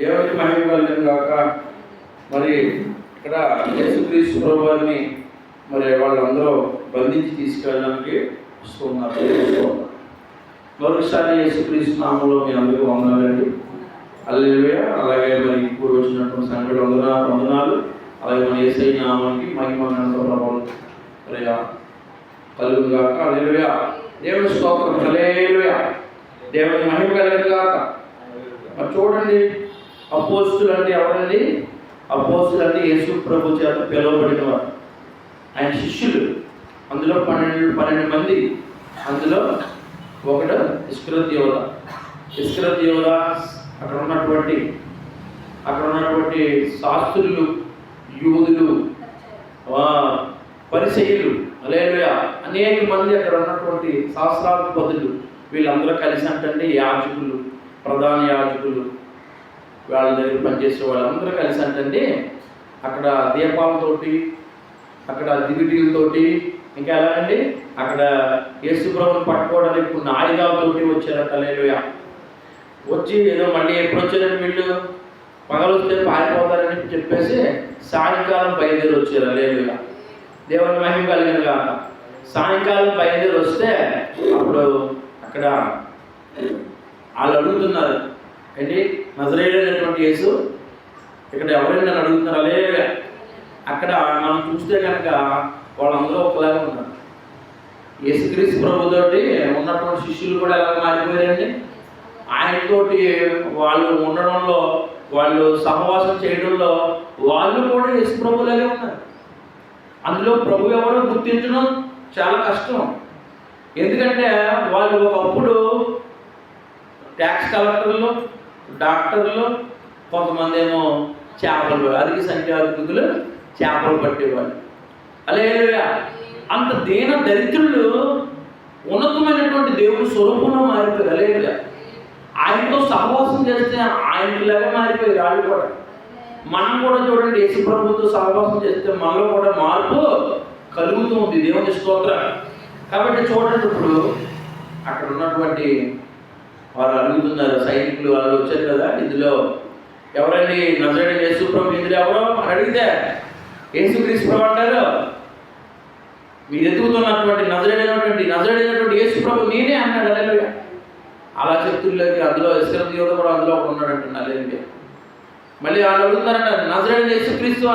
దేవుని మహిమ కాక మరి ఇక్కడ యేసుక్రీస్తు ప్రభువారిని మరి వాళ్ళందరూ బంధించి తీసుకెళ్ళడానికి వస్తున్నారు. మరొకసారి యేసుక్రీస్తు నామంలో మీ అందరికీ వందనాలండి. అల్లెలుయ అలాగే మరి ఇప్పుడు వచ్చినటువంటి సంఘటన వందన వందనాలు. అలాగే మన ఏసై నామానికి మహిమ ప్రభావం మరి కలుగు కాక అల్లెలుయ దేవుని స్తోత్రం. అల్లెలుయ దేవుని మహిమ కలిగిన కాక మరి చూడండి. అపోస్తులు అంటే ఎవరండి? అపోస్తులు అంటే యేసు ప్రభు చేత పిలువబడిన వారు ఆయన శిష్యులు. అందులో పన్నెండు పన్నెండు మంది. అందులో ఒకడు ఇస్క్రత్ యోధ ఇస్క్రత్ యోధ అక్కడ ఉన్నటువంటి అక్కడ ఉన్నటువంటి శాస్త్రులు యూదులు ఆ, పరిచయులు అలేలుయ అనేక మంది అక్కడ ఉన్నటువంటి శాస్త్రాధిపతులు. వీళ్ళందరూ కలిసి అంటే యాజకులు ప్రధాన యాజకులు వాళ్ళ దగ్గర పనిచేసే వాళ్ళందరూ కలిసి అంటే అక్కడ దీపాలతోటి అక్కడ దిగిటీలతోటి ఇంకా ఎలాగండి? అక్కడ యేసుప్రభుని పట్టుకోవడానికి కొన్ని ఆయుధాలతోటి వచ్చారట లేలుయ వచ్చి ఏదో మళ్ళీ ఎప్పుడు వచ్చారని వీళ్ళు? పగలొస్తే పారిపోతారని చెప్పేసి సాయంకాలం బయలుదేరి వచ్చారు లేలుయ దేవుని మహిమ కలిగిన కాక సాయంకాలం బయలుదేరి వస్తే అప్పుడు అక్కడ వాళ్ళు అడుగుతున్నారు ఏంటి? నజరేడైనటువంటి యేసు ఇక్కడ ఎవరైనా నన్ను అడుగుతున్నారు అలే అక్కడ మనం చూస్తే కనుక వాళ్ళందరూ ఒకలాగా ఉన్నారు. యేసుక్రీస్తు ప్రభుతోటి ఉన్నటువంటి శిష్యులు కూడా ఎలా మారిపోయారండి? ఆయనతోటి వాళ్ళు ఉండడంలో వాళ్ళు సహవాసం చేయడంలో వాళ్ళు కూడా యేసు ప్రభులాగే ఉన్నారు. అందులో ప్రభు ఎవరో గుర్తించడం చాలా కష్టం. ఎందుకంటే వాళ్ళు ఒకప్పుడు ట్యాక్స్ కలెక్టర్లు డాక్టర్లు కొంతమంది ఏమో చేపలు అధిక సంఖ్యాధికులు చేపలు పట్టేవాళ్ళు. అలేలుయా అంత దీన దరిద్రులు ఉన్నతమైనటువంటి దేవుని స్వరూపంలో మారిపోయారు. అలేలుయా ఆయనతో సహవాసం చేస్తే ఆయనలాగా మారిపోయి వాళ్ళు కూడా. మనం కూడా చూడండి యేసు ప్రభుత్వం సహవాసం చేస్తే మనలో కూడా మార్పు కలుగుతుంది దేవుని స్తోత్రం కాబట్టి చూడండి ఇప్పుడు అక్కడ ఉన్నటువంటి వారు అడుగుతున్నారు సైనికులు వాళ్ళు వచ్చారు కదా ఇందులో ఎవరండి నజరేడని యేసుప్రభు ఇందులో ఎవరో? అని అడిగితే యేసుక్రీస్తు అంటారు మీరు ఎదుగుతున్నటువంటి నజరేడైనటువంటి నజరేడైనటువంటి యేసుప్రభు నేనే అన్నాడు అలెలుయ అలా చెప్తుల్లోకి అందులో ఇస్కరం యువత కూడా అందులో ఒకడు ఉన్నాడంట అలెలుగా మళ్ళీ వాళ్ళు అడుగుతున్నారంట నజరేడని యేసుక్రీస్తు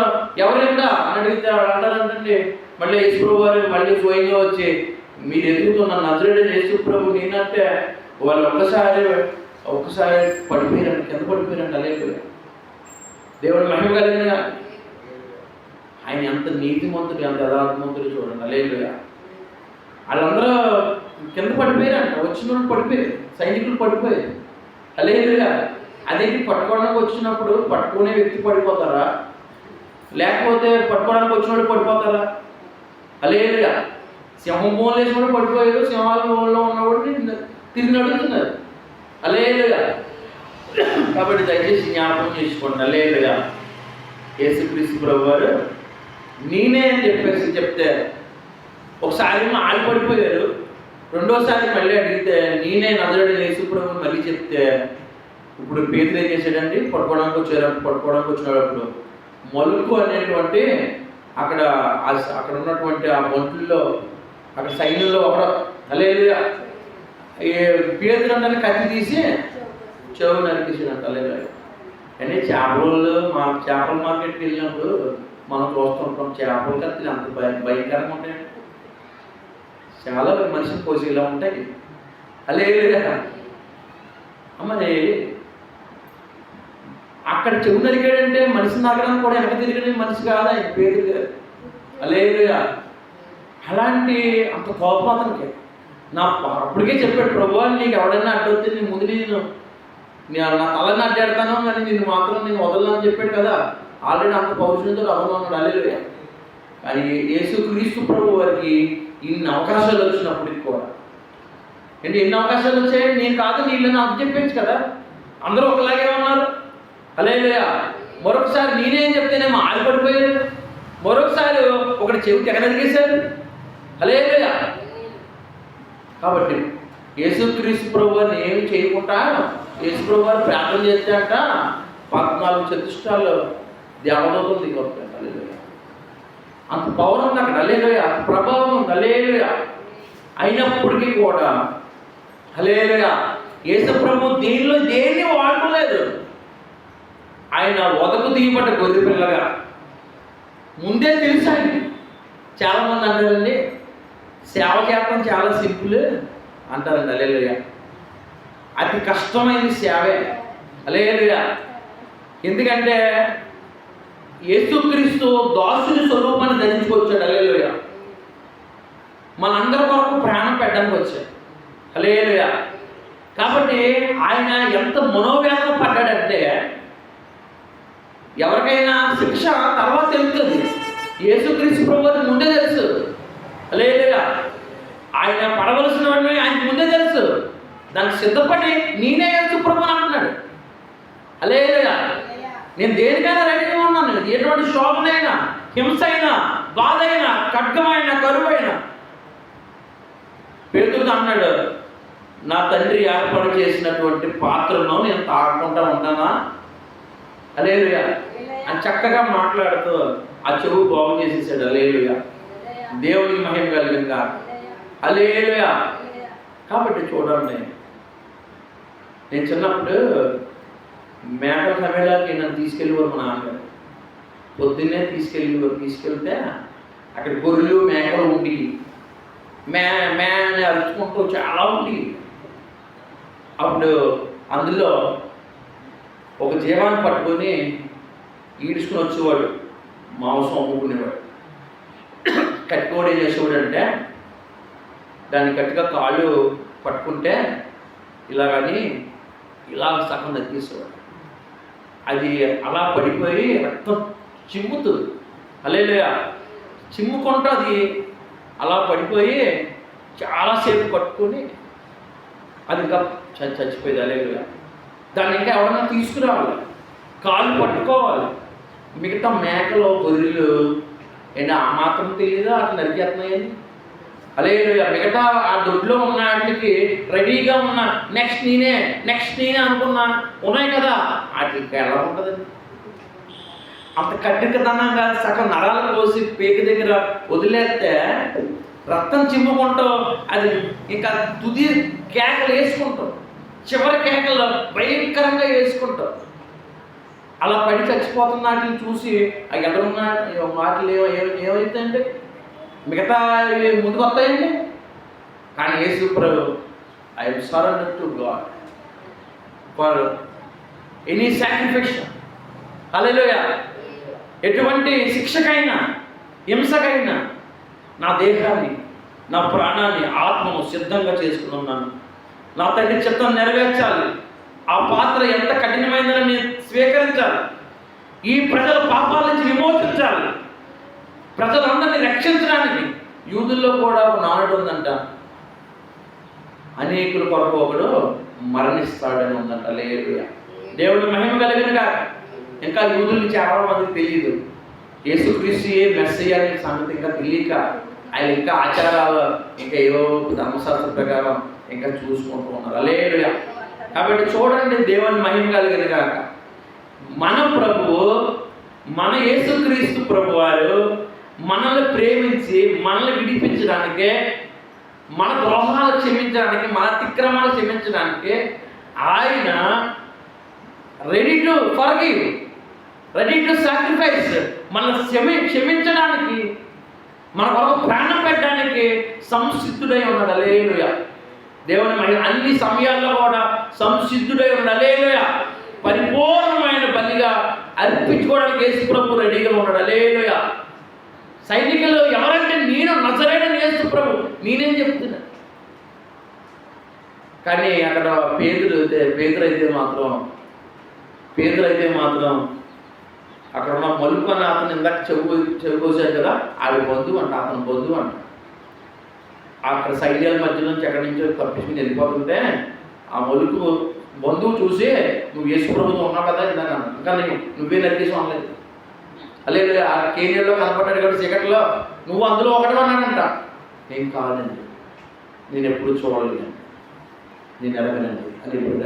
ఎవరు ఇక్కడ? అని అడిగితే వాళ్ళు అంటారంటండి మళ్ళీ యేసుప్రభు వారు మళ్ళీ స్వయంగా వచ్చి మీరు ఎదుగుతున్న నజరేడని యేసుప్రభు నేనంటే వాళ్ళు ఒక్కసారి ఒక్కసారి పడిపోయారండి కింద పడిపోయారండి అలేకులు. దేవుడు మహిమ కలిగిన ఆయన ఎంత నీతిమంతుడు ఎంత యథార్థమంతుడు చూడండి అలేలుగా వాళ్ళందరూ కింద పడిపోయారంట వచ్చిన వాళ్ళు పడిపోయారు సైనికులు పడిపోయారు. అలేదుగా అదేంటి పట్టుకోవడానికి వచ్చినప్పుడు పట్టుకునే వ్యక్తి పడిపోతారా? లేకపోతే పట్టుకోవడానికి వచ్చిన వాళ్ళు పడిపోతారా? అలేదుగా సింహం బోన్లు వేసిన పడిపోయారు సింహాల బోన్లో ఉన్నవాడు తిరిగి నడుస్తున్నారు అలేలుగా కాబట్టి దయచేసి జ్ఞాపకం చేసుకోండి అలేలుగా యేసుక్రీస్తు ప్రభు వారు నేనే అని చెప్పేసి చెప్తే ఒకసారి ఆగిపడిపోయారు రెండోసారి మళ్ళీ అడిగితే నేనే నజరుడు యేసు ప్రభు మళ్ళీ చెప్తే ఇప్పుడు పేదలు ఏం చేశాడండి? పట్టుకోవడానికి వచ్చారు? పట్టుకోవడానికి వచ్చినప్పుడు మలుపు అనేటువంటి అక్కడ అక్కడ ఉన్నటువంటి ఆ బంటుల్లో అక్కడ సైన్యంలో ఒక అలేలుగా పేదలందరినీ కత్తి తీసి చెవు నరికేసినట్టు అలేలుగా అంటే చేపలు మా చేపల మార్కెట్కి వెళ్ళినప్పుడు మనం చూస్తుంటాం చేపల కత్తిలు అంత భయ భయంకరంగా ఉంటాయి. చాలా మనిషిని కోసేలా ఉంటాయి. అలేలుగా మరి అక్కడ చెవు నరికాడంటే మనిషి నరకడానికి కూడా వెనక తిరిగిన మనిషి కాదా పేరు గారు అలాంటి అంత కోపం అతనికి. నా అప్పటికే చెప్పాడు ప్రభు నీకు ఎవడైనా అడ్డొస్తే నేను ముందు నేను నేను నా తలని అడ్డాడతాను కానీ నేను మాత్రం నేను వదలని చెప్పాడు కదా. ఆల్రెడీ అంత పౌరుషంతో రవ్వలో అల్లెలుగా కానీ యేసు క్రీస్తు ప్రభు వారికి ఇన్ని అవకాశాలు వచ్చినప్పటికి కూడా. ఏంటి ఎన్ని అవకాశాలు వచ్చాయి? నేను కాదు నీళ్ళని నాకు చెప్పేచ్చు కదా. అందరూ ఒకలాగే ఉన్నారు. అలేలుయా మరొకసారి నేనేం చెప్తేనేమో ఆడిపడిపోయారు మరొకసారి ఒకటి చెవి తెగనరిగేశారు అలేలుయా కాబట్టి యేసుక్రీస్తు ప్రభు అని ఏమి చేయకుండా యేసు ప్రభు గారు ప్రార్థన చేస్తే పద్నాలుగు చతుష్టాలు దేవదూతలు దిగొస్తాయి. హల్లెలూయా. అంత పవర్ ఉంది అక్కడ. అలేలుయ అంత ప్రభావం ఉంది. అలేలుయ అయినప్పటికీ కూడా అల్లేలుయ యేసు ప్రభు దీనిలో దేన్ని వాడుకోలేదు? ఆయన వదకు తీయబడ్డ గొర్రె పిల్లగా. ముందే తెలుసు ఆయన చాలామంది అంటారండి సేవ చేయటం చాలా సింపుల్ అంటారండి అలేలుయ అతి కష్టమైన సేవే. అలేలుయ ఎందుకంటే యేసుక్రీస్తు దాసుని స్వరూపాన్ని ధరించుకొచ్చాడు అలేలుయ మనందరి కొరకు ప్రాణం పెట్టడానికి వచ్చాడు. అలేలుయ కాబట్టి ఆయన ఎంత మనోవేదన పడ్డాడంటే ఎవరికైనా శిక్ష తర్వాత తెలుస్తుంది యేసుక్రీస్తు ప్రభు ముందే తెలుసు. అలేలుయ ఆయన పడవలసిన వాడిని ఆయన ముందే తెలుసు. దానికి సిద్ధపడి నేనే యేసు ప్రభు అని అంటున్నాడు నేను దేనికైనా రెడీగా ఉన్నాను. ఎటువంటి శోభనైనా హింస అయినా బాధ అయినా ఖడ్గమైన కరువైనా. పేదలు అన్నాడు నా తండ్రి ఏర్పాటు చేసినటువంటి పాత్రను నేను తాగకుండా ఉన్నానా అలేలుయా అని చక్కగా మాట్లాడుతూ ఆ చెవు బాగు చేసేసాడు. అలేలుయా దేవునికి మహిమ కలిగిందా? అలేలుయా కాబట్టి చూడండి. నేను చిన్నప్పుడు మేకల సమయంలోకి నన్ను తీసుకెళ్ళేవారు మా నాన్నగారు. పొద్దున్నే తీసుకెళ్ళేవారు తీసుకెళ్తే అక్కడ గొర్రెలు మేకలు ఉండి మే మే అని అరుచుకుంటూ చాలా ఉండి అప్పుడు అందులో ఒక జీవాన్ని పట్టుకొని ఈడ్చుకుని వచ్చేవాడు. మాంసం అమ్ముకునేవాడు. కట్టుకోడు ఏం చేసేవాడు అంటే దాన్ని గట్టిగా కాళ్ళు పట్టుకుంటే ఇలాగని ఇలా సగం నరికేసేవాడు. అది అలా పడిపోయి రక్తం చిమ్ముతుంది. అలేలుయా చిమ్ముకుంటూ అది అలా పడిపోయి చాలాసేపు పట్టుకొని అది ఇంకా చ- చచ్చిపోయింది. దాన్ని ఇంకా ఎవరన్నా తీసుకురావాలి. కాళ్ళు పట్టుకోవాలి. మిగతా మేకలు గొర్రెలు ఏంటి? ఆ మాత్రం తెలియదా అట్లా నరికేస్తున్నాయని అలే మిగతా ఆ దొడ్లో ఉన్న వాటికి రెడీగా ఉన్నా నెక్స్ట్ నేనే నెక్స్ట్ నేనే అనుకున్నా. ఉన్నాయి కదా? వాటికి ఎలా ఉంటుందండి అంత కట్టికతనంగా సగం నరాలు కోసి పేక దగ్గర వదిలేస్తే రక్తం చిమ్ముకుంటాం అది ఇంకా తుది కేకలు వేసుకుంటాం. చివరి కేకలు భయంకరంగా వేసుకుంటాం. అలా పడి చచ్చిపోతున్న వాటిని చూసి ఆ ఎదురున్న వాటిలు ఏమో ఏమైందండి మిగతా ముందుకు వస్తాయండి? కానీ యేసు ప్రభు I surrender to God for any sacrification hallelujah. ఎటువంటి శిక్షకైనా హింసకైనా నా దేహాన్ని నా ప్రాణాన్ని ఆత్మను సిద్ధంగా చేసుకుని ఉన్నాను. నా తండ్రి చిత్తం నెరవేర్చాలి. ఆ పాత్ర ఎంత కఠినమైందని నేను స్వీకరించాలి. ఈ ప్రజల పాపాల నుంచి విమోచించాలి. ప్రజలందరినీ రక్షించడానికి యూదుల్లో కూడా ఒక నానుడు ఉందంట. అనేకుల కొరకు ఒకడు మరణిస్తాడని ఉందంట. లేదు దేవుడు మహిమ కలిగిన కాక ఇంకా యూదులు చాలా మందికి తెలియదు యేసుక్రీస్తు ఏ మెస్సయ్య అనే సంగతి ఇంకా తెలియక ఆయన ఇంకా ఆచారాలు ఇంకా ఏవో ధర్మశాస్త్ర ప్రకారం ఇంకా చూసుకుంటూ ఉన్నారు. అలేలుయ కాబట్టి చూడండి దేవుని మహిమ కలిగిన కాక మన ప్రభువు మన యేసుక్రీస్తు ప్రభు వారు మనల్ని ప్రేమించి మనల్ని విడిపించడానికి మన ద్రోహాలు క్షమించడానికి మన అతిక్రమాలు క్షమించడానికి ఆయన ready to forgive ready to sacrifice మన క్షమి క్షమించడానికి మన కొరకు ప్రాణం పెట్టడానికి సంసిద్ధుడై ఉన్నాడు. అలేలుయ దేవుని మహిమ అన్ని సమయాల్లో కూడా సంసిద్ధుడై ఉన్నాడు పరిపూర్ణమైన బలిగా అర్పించుకోవడానికి యేసు ప్రభు రెడీగా ఉన్నాడు అలేలుయ సైనికులు ఎవరంటే నేను నజరైన యేసు ప్రభు. నేనేం చెప్తున్నా? కానీ అక్కడ పేదలు అయితే పేదలు అయితే మాత్రం పేదలు అయితే మాత్రం అక్కడ ఉన్న మలుపు అని అతను ఇందాక చెవు చెవుకోసాడు కదా ఆవిడ బంధువు అంట అతను బంధువు అంట. అక్కడ సైన్యాల మధ్య నుంచి ఎక్కడి నుంచో తప్పించుకుని వెళ్ళిపోతుంటే ఆ మొలుకు బంధువు చూసి నువ్వు యేసు ప్రభుత్వం ఉన్నావు కదా ఇందాక ఇంకా నేను నువ్వే నరికేసి అనలేదు అలాగే ఆ కేరియర్లో కనపడ్డాడు కాబట్టి చీకట్లో నువ్వు అందులో ఒకటి అన్నాడంట ఏం కాదండి నేను ఎప్పుడు చూడలేదు నేను ఎరగనండి అని ఇప్పుడు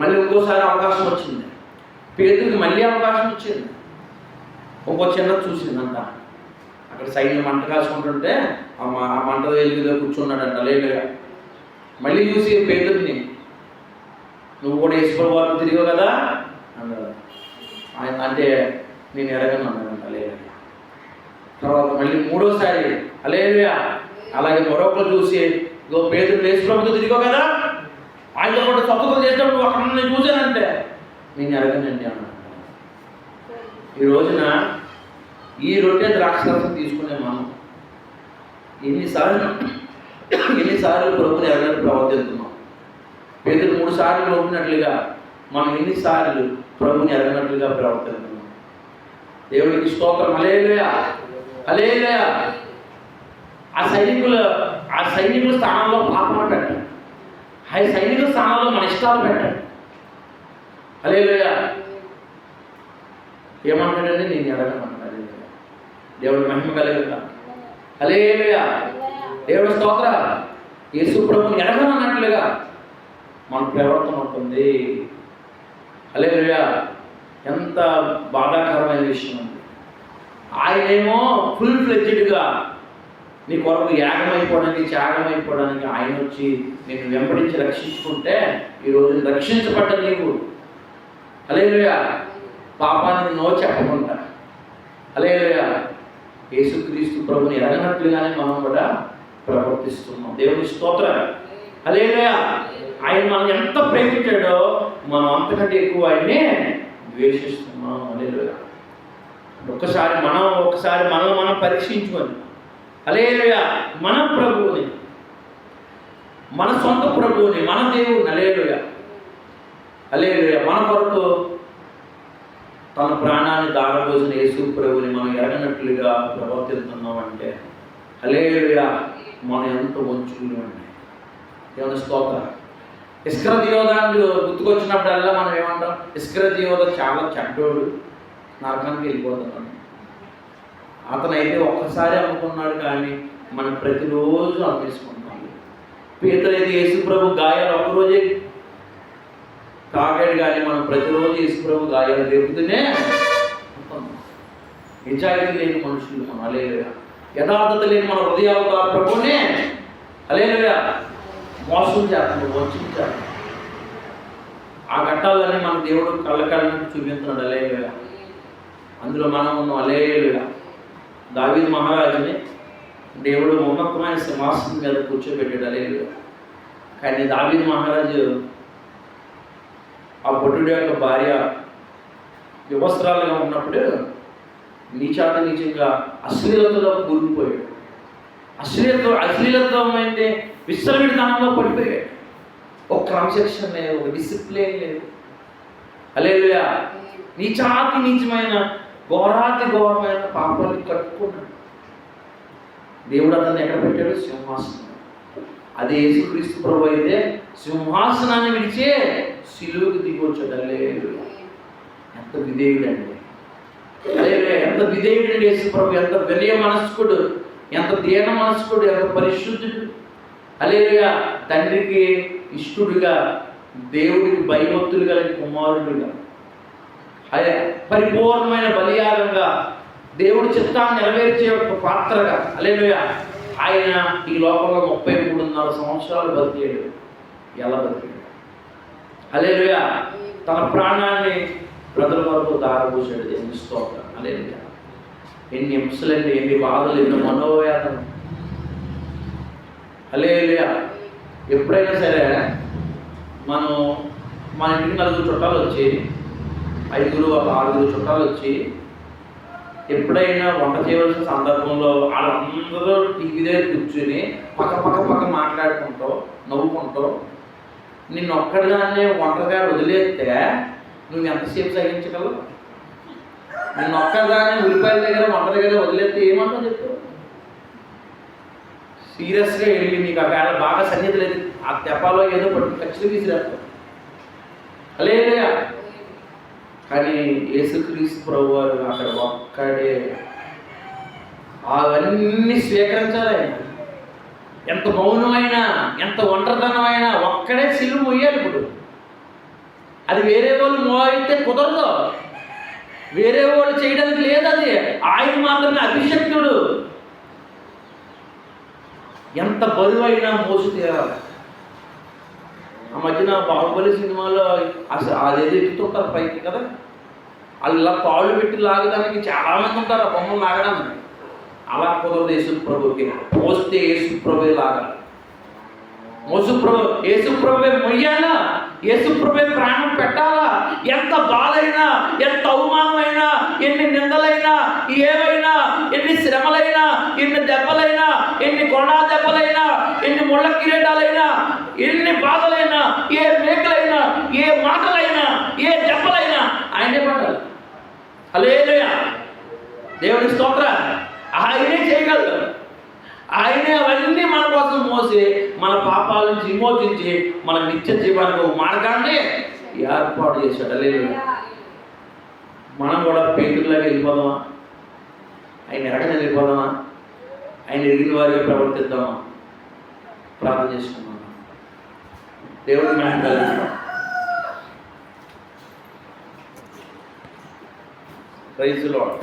మళ్ళీ ఇంకోసారి అవకాశం వచ్చింది. పేదలకు మళ్ళీ అవకాశం వచ్చింది. ఇంకో చిన్న చూసిందంట. అక్కడ సైడ్లో మంట కాసుకుంటుంటే ఆ మంట వెలుగులో కూర్చున్నాడంట లేదుగా మళ్ళీ చూసి పేదరిని నువ్వు కూడా ఈశ్వర వారు తిరిగావు కదా? అన్నాడు. ఆయన అంటే నేను ఎరగను అన్నాడంట లేదు తర్వాత మళ్ళీ మూడోసారి అలేలుయా అలాగే మరొకరు చూసి ఇదో పేదలు యేసుప్రభుతో తిరిగావు కదా? ఆయనతో కూడా తప్పులు చేసినప్పుడు అక్కడ నేను చూశానంటే నేను ఎరగనండి అన్నాడు. ఈ రోజున ఈ రొట్టె ద్రాక్షరసం తీసుకునే మనం. ఎన్నిసార్లు ఎన్నిసార్లు ప్రభుని ఎవరైనా ప్రవర్తిస్తున్నాం పేదలు మూడు సార్లు లోపినట్లుగా మనం ఎన్నిసార్లు ప్రభుని ఎరగనట్లుగా ప్రవర్తిస్తున్నాం దేవుడికి స్తోత్రం. అలేలుయా అలేలుయా ఆ సైనికుల ఆ సైనికుల స్థానంలో పాపను పెట్టండి. ఆ సైనికుల స్థానంలో మన ఇష్టాలు పెట్టండి. అలేలుయా ఏమంటాడండి? నేను ఎరగను దేవుడు మహిమ కలిగిన అలేలుయా దేవుడు స్తోత్ర యేసు ప్రభుని ఎడగనన్నట్లుగా మన ప్రవర్తన ఉంటుంది. అలేలుయా ఎంత బాధాకరమైన విషయం ఉంది ఆయనేమో ఫుల్ ఫ్లెడ్జ్డ్గా నీ కొరకు యాగమైపోవడానికి త్యాగమైపోవడానికి ఆయన వచ్చి నేను వెంబడించి రక్షించుకుంటే ఈరోజు రక్షించబడ్డ నీవు. అలేలుయా పాపాన్ని నో చెప్పకుండా. అలేలుయా యేసుక్రీస్తు ప్రభుని ఎరగనట్లుగానే మనం కూడా ప్రవర్తిస్తున్నాం. దేవుని స్తోత్రం అదే ఆయన మనం ఎంత ప్రేమించాడో మనం అంతకంటే ఎక్కువ ఆయన్ని ద్వేషిస్తున్నాం. అలేలుయా ఒక్కసారి మనం ఒకసారి మనం మనం పరీక్షించుకొని. అలేలుయా మన ప్రభువుని మన సొంత ప్రభువుని మన దేవుని అలేలుయా అలేలుయా మన కొరకు తన ప్రాణాన్ని దారబోసిన యేసు ప్రభుని మనం ఎరగనట్లుగా ప్రవర్తిస్తున్నామంటే అంటే మనం ఎంత వంచుకుని ఉన్నాయి. ఏమైనా స్తోత్రం. ఇస్కర దియోదాన్ని గుర్తుకొచ్చినప్పుడల్లా మనం ఏమంటాం? ఇస్క్ర దియోద చాలా చెడ్డోడు నరకానికి వెళ్ళిపోతున్నాడు. అతను అయితే ఒక్కసారి అమ్ముకున్నాడు కానీ మనం ప్రతిరోజు అమ్మేసుకుంటాం పీతలు అయితే యేసుప్రభు గాయాలు ఒకరోజే తాగాడు కానీ మనం ప్రతిరోజు యేసుప్రభు గాయాలు రేపుతూనే నిజాయితీ లేని మనుషులు మనం. అలేలుగా యథార్థత లేని మన హృదయాలతో ఆ ప్రభునే అలేలుగా మోసం చేస్తాడు వంచాలి ఆ ఘట్టాలన్నీ మన దేవుడు కళ్ళ చూపించాడు అలేలుగా అందులో మనం ఉన్నాం అలేలుగా దావీదు మహారాజుని దేవుడు ఉన్నతమైన సింహాసనం మీద కూర్చోబెట్టాడు అలేలుగా కానీ దావీదు మహారాజు ఆ భటుడి యొక్క భార్య వివస్త్రాలుగా ఉన్నప్పుడు నీచాత నీచంగా అశ్లీలతలో కూరుకుపోయాడు. అశ్లీలత అంటే విశ్రమిడితనంలో పడిపోయాడు. ఒక క్రమశిక్షణ లేదు ఒక డిసిప్లిన్ లేదు. అలేలుయా నీచాతి నీచమైన ఘోరాతి ఘోరమైన పాపాలు కట్టుకున్నాడు. దేవుడు అతన్ని ఎక్కడ పెట్టాడు? సింహాసనం అదే యేసుక్రీస్తు ప్రభు అయితే సింహాసనాన్ని విడిచే సిలువుకి దిగొచ్చాడు అల్లేలుయా ఎంత విధేయుడండి అదే ఎంత విధేయుడండి యేసు ప్రభు ఎంత వినయ మనస్కుడు ఎంత దీన మనస్కుడు ఎంత పరిశుద్ధుడు. అలేలుయా తండ్రికి ఇష్టుడిగా దేవుడికి భయభక్తులు కలిగిన కుమారుడుగా అదే పరిపూర్ణమైన బలియాగంగా దేవుడి చిత్తాన్ని నెరవేర్చే ఒక పాత్రగా అలేలుయా ఆయన ఈ లోకంలో ముప్పై మూడున్నర సంవత్సరాలు బతికేడు. ఎలా బతికాడు? అలేలుయా తన ప్రాణాన్ని ప్రజల వరకు దారబోసాడు ఎన్ని స్తోత్రం. అలేలుయా ఎన్ని హింసలండి ఎన్ని బాధలు ఎన్ని మనోవేదన అలేలుయా ఎప్పుడైనా సరే మనం మన ఇంటికి నలుగురు చుట్టాలు వచ్చి ఐదుగురు ఒక ఆరుగురు చుట్టాలు వచ్చి ఎప్పుడైనా వంట చేయవలసిన సందర్భంలో వాళ్ళందరూ టీవీ దగ్గర కూర్చుని పక్క పక్క పక్క మాట్లాడుకుంటూ నవ్వుకుంటూ నిన్ను ఒక్కడిగానే ఒంటరిగా వదిలేస్తే నువ్వు ఎంతసేపు సహించగలవు? నిన్ను ఒక్కడిగానే ఉల్లిపాయల దగ్గర వంట దగ్గర వదిలేస్తే ఏమంటావు చెప్పు? సీరియస్గా వెళ్ళి నీకు ఒకవేళ బాగా సన్నిధి లేదు ఆ తెప్పాలో ఏదో పట్టు ఖచ్చితంగా తీసిరేస్తావు అలేలుయా కానీ యేసుక్రీస్తు ప్రభు వారు అక్కడ ఒక్కడే. అవన్నీ స్వీకరించాలి ఆయన. ఎంత మౌనమైన ఎంత ఒంటరితనమైనా ఒక్కడే సిలువ మొయ్యాలి ఇప్పుడు. అది వేరే వాళ్ళు మోయితే కుదరదు. వేరే వాళ్ళు చేయడానికి లేదు అది. ఆయన మాత్రమే అభిషక్తుడు. ఎంత బరువైనా మోసు తీరాలి. ఆ మధ్యన బాహుబలి సినిమాలో అసలు అదేది ఎక్కుతుంటారు పైకి కదా? వాళ్ళు ఇలా తాళ్ళు పెట్టి లాగడానికి చాలా మంది ఉంటారు ఆ బొమ్మలు లాగడానికి. అలా కుదరదు యేసు ప్రభుకి మోస్తే యేసు ప్రభు లాగాలి మోసు ప్రభు యేసు ప్రభువే మొయ్యాలా? యేసు ప్రభువే ప్రాణం పెట్టాలా? ఎంత బాధైనా ఎంత అవమానమైనా ఎన్ని నిందలైనా ఏవైనా ఎన్ని శ్రమలైనా ఎన్ని దెబ్బలైనా ఎన్ని కొండా దెబ్బలైనా ఎన్ని ముళ్ళ కిరీటాలైనా ఎన్ని బాధలైనా ఏ మేకలైనా ఏ మాటలైనా ఏ దెబ్బలైనా ఆయనే పడాలి అలేలుయా దేవుని స్తోత్ర ఆయనే చేయగలరు ఆయనే అవన్నీ మన కోసం మోసి మన పాపాల నుంచి విమోచించి మన నిత్య జీవానికి ఒక మార్గాన్ని ఏర్పాటు చేశాడు. లేదు మనం కూడా పేతుల్లాగా వెళ్ళిపోదామా? ఆయన ఎరగని వెళ్ళిపోదామా? ఆయన ఎరిగిన వారిగా ప్రవర్తిద్దామా? ప్రార్థన చేసుకున్నాం దేవుడు మహిమ ప్రైజ్ లాడ్